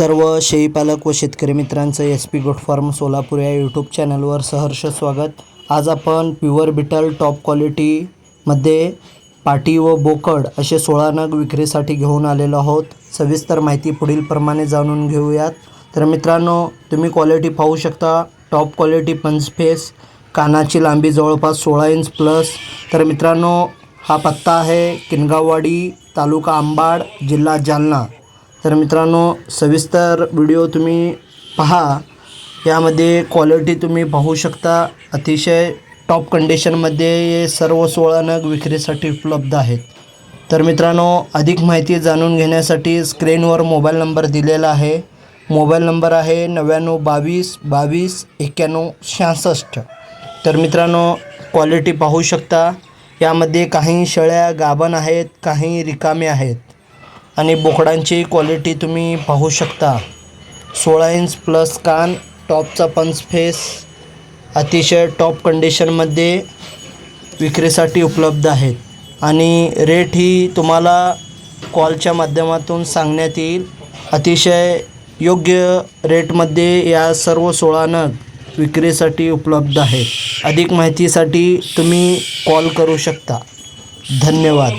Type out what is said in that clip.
सर्व शेळीपालक व शेतकरी मित्रांचं S P goat farm Solapur या यूट्यूब चॅनलवर सहर्ष स्वागत. आज आपण प्युअर बिटल टॉप क्वालिटीमध्ये पाटी व बोकड असे सोळा नग विक्रीसाठी घेऊन आलेलो आहोत. सविस्तर माहिती पुढीलप्रमाणे जाणून घेऊयात. तर मित्रांनो तुम्ही क्वालिटी पाहू शकता. टॉप क्वालिटी पंचफेस कानाची लांबी जवळपास सोळा इंच प्लस तर मित्रांनो हा पत्ता आहे किनगाववाडी तालुका आंबाड जिल्हा जालना. तर मित्रांनो सविस्तर व्हिडिओ तुम्ही पहा. यामध्ये क्वालिटी तुम्ही पाहू शकता. अतिशय टॉप कंडिशनमध्ये हे सर्व सोळा नग विक्रीसाठी उपलब्ध आहेत. तर मित्रांनो अधिक माहिती जाणून घेण्यासाठी स्क्रीनवर मोबाईल नंबर दिलेला आहे. मोबाईल नंबर आहे नव्याण्णव बावीस बावीस एक्क्याण्णव शहासष्ट. तर मित्रांनो क्वालिटी पाहू शकता. यामध्ये काही शेळ्या गाभण आहेत काही रिकामे आहेत. आणि बोकडांची क्वालिटी तुम्ही पाहू शकता. सोळा इंच प्लस कान टॉपचा पंच फेस अतिशय टॉप कंडिशनमध्ये विक्रीसाठी उपलब्ध आहेत. आणि रेट ही तुम्हाला कॉलच्या माध्यमातून सांगण्यात येईल. अतिशय योग्य रेटमध्ये या सर्व सोळा नग विक्रीसाठी उपलब्ध आहेत. अधिक माहितीसाठी तुम्ही कॉल करू शकता. धन्यवाद.